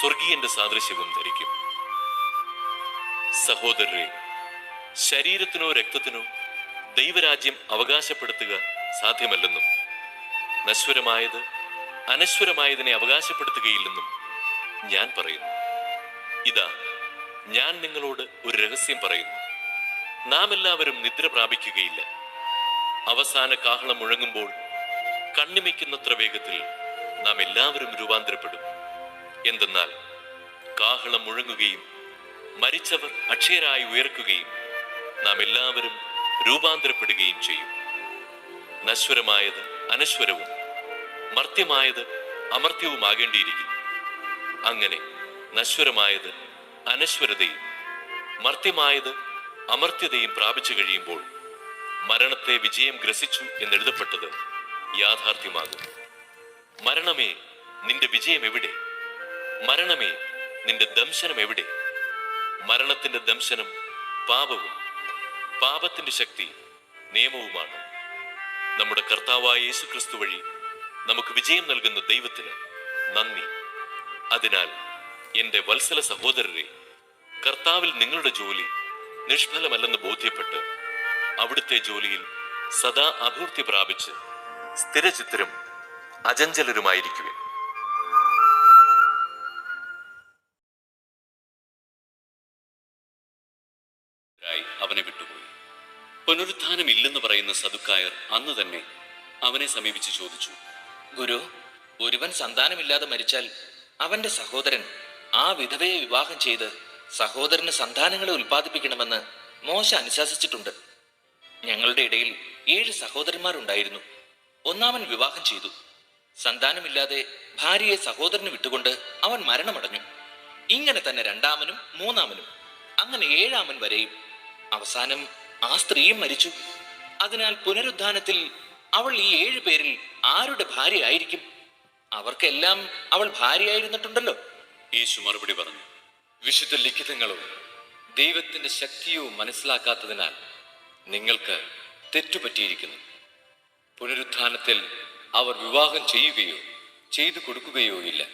സ്വർഗീയന്റെ സാദൃശ്യവും ധരിക്കും. സഹോദരരെ ശരീരത്തിനോ രക്തത്തിനോ ദൈവരാജ്യം അവകാശപ്പെടുത്തുക സാധ്യമല്ലെന്നും നശ്വരമായത് അനശ്വരമായതിനെ അവകാശപ്പെടുത്തുകയില്ലെന്നും ഞാൻ പറയുന്നു. ഇതാ ഞാൻ നിങ്ങളോട് ഒരു രഹസ്യം പറയുന്നു. നാം എല്ലാവരും നിദ്ര പ്രാപിക്കുകയില്ല. അവസാന കാഹളം മുഴങ്ങുമ്പോൾ കണ്ണിമയ്ക്കുന്നത്ര വേഗത്തിൽ നാം എല്ലാവരും രൂപാന്തരപ്പെടും. എന്തെന്നാൽ കാഹളം മുഴങ്ങുകയും മരിച്ചവർ അക്ഷയരായി ഉയർക്കുകയും നാം എല്ലാവരും രൂപാന്തരപ്പെടുകയും ചെയ്യും. നശ്വരമായത് അനശ്വരവും മർത്യമായത് അമർത്യവുമാകേണ്ടിയിരിക്കുന്നു. അങ്ങനെ നശ്വരമായത് അനശ്വരതയും മർത്യമായത് അമർത്യതയും പ്രാപിച്ചു കഴിയുമ്പോൾ മരണത്തെ വിജയം ഗ്രസിച്ചു എന്നെഴുതപ്പെട്ടത് യാഥാർത്ഥ്യമാകും മരണമേ നിന്റെ വിജയം എവിടെ മരണമേ നിന്റെ ദംശനം എവിടെ? മരണത്തിന്റെ ദംശനം പാപവും പാപത്തിന്റെ ശക്തി നിയമവുമാണ്. നമ്മുടെ കർത്താവായ യേശു ക്രിസ്തു വഴി നമുക്ക് വിജയം നൽകുന്ന ദൈവത്തിന് നന്ദി. അതിനാൽ എന്റെ വത്സല സഹോദരരെ കർത്താവിൽ നിങ്ങളുടെ ജോലി നിഷ്ഫലമല്ലെന്ന് ബോധ്യപ്പെട്ട് അവിടുത്തെ ജോലിയിൽ സദാ അഭിവൃദ്ധി പ്രാപിച്ച് സ്ഥിരചിത്രം അജഞ്ചലരുമായിരിക്കുവിൻ അവനെ വിട്ടുപോയി. പുനരുത്ഥാനമില്ലെന്ന് പറയുന്ന സദുക്കായർ അന്ന് തന്നെ അവനെ സമീപിച്ച് ചോദിച്ചു ഗുരു ഒരുവൻ സന്താനമില്ലാതെ മരിച്ചാൽ അവന്റെ സഹോദരൻ ആ വിധവയെ വിവാഹം ചെയ്ത് സഹോദരന് സന്താനങ്ങളെ ഉൽപ്പാദിപ്പിക്കണമെന്ന് മോശ അനുശാസിച്ചിട്ടുണ്ട്. ഞങ്ങളുടെ ഇടയിൽ ഏഴ് സഹോദരന്മാരുണ്ടായിരുന്നു. ഒന്നാമൻ വിവാഹം ചെയ്തു. സന്താനമില്ലാതെ ഭാര്യയെ സഹോദരന് വിട്ടുകൊണ്ട് അവൻ മരണമടഞ്ഞു. ഇങ്ങനെ തന്നെ രണ്ടാമനും മൂന്നാമനും അങ്ങനെ ഏഴാമൻ വരെയും അവസാനം ആ സ്ത്രീയും മരിച്ചു. അതിനാൽ പുനരുദ്ധാനത്തിൽ അവൾ ഈ ഏഴു പേരിൽ ആരുടെ ഭാര്യയായിരിക്കും? അവർക്കെല്ലാം അവൾ ഭാര്യയായിരുന്നിട്ടുണ്ടല്ലോ. യേശു മറുപടി പറഞ്ഞു വിശുദ്ധ ലിഖിതങ്ങളും ദൈവത്തിന്റെ ശക്തിയോ മനസ്സിലാക്കാത്തതിനാൽ നിങ്ങൾക്ക് തെറ്റുപറ്റിയിരിക്കുന്നു. പുനരുത്ഥാനത്തിൽ അവർ വിവാഹം ചെയ്യുകയോ ചെയ്തു കൊടുക്കുകയോ ഇല്ല.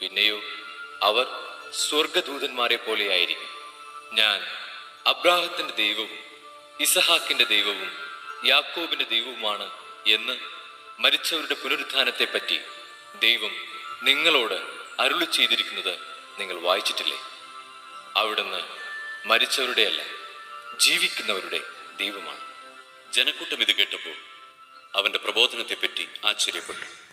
പിന്നെയോ അവർ സ്വർഗദൂതന്മാരെ പോലെയായിരിക്കും. ഞാൻ അബ്രാഹത്തിന്റെ ദൈവവും ഇസഹാക്കിന്റെ ദൈവവും യാക്കോബിന്റെ ദൈവവുമാണ് എന്ന് മരിച്ചവരുടെ പുനരുത്ഥാനത്തെ പറ്റി ദൈവം നിങ്ങളോട് അരുളി ചെയ്തിരിക്കുന്നത് നിങ്ങൾ വായിച്ചിട്ടില്ലേ? അവിടുന്ന് മരിച്ചവരുടെ അല്ല ജീവിക്കുന്നവരുടെ ദൈവമാണ്. ജനക്കൂട്ടം ഇത് കേട്ടപ്പോൾ അവന്റെ പ്രബോധനത്തെപ്പറ്റി ആശ്ചര്യപ്പെട്ടു.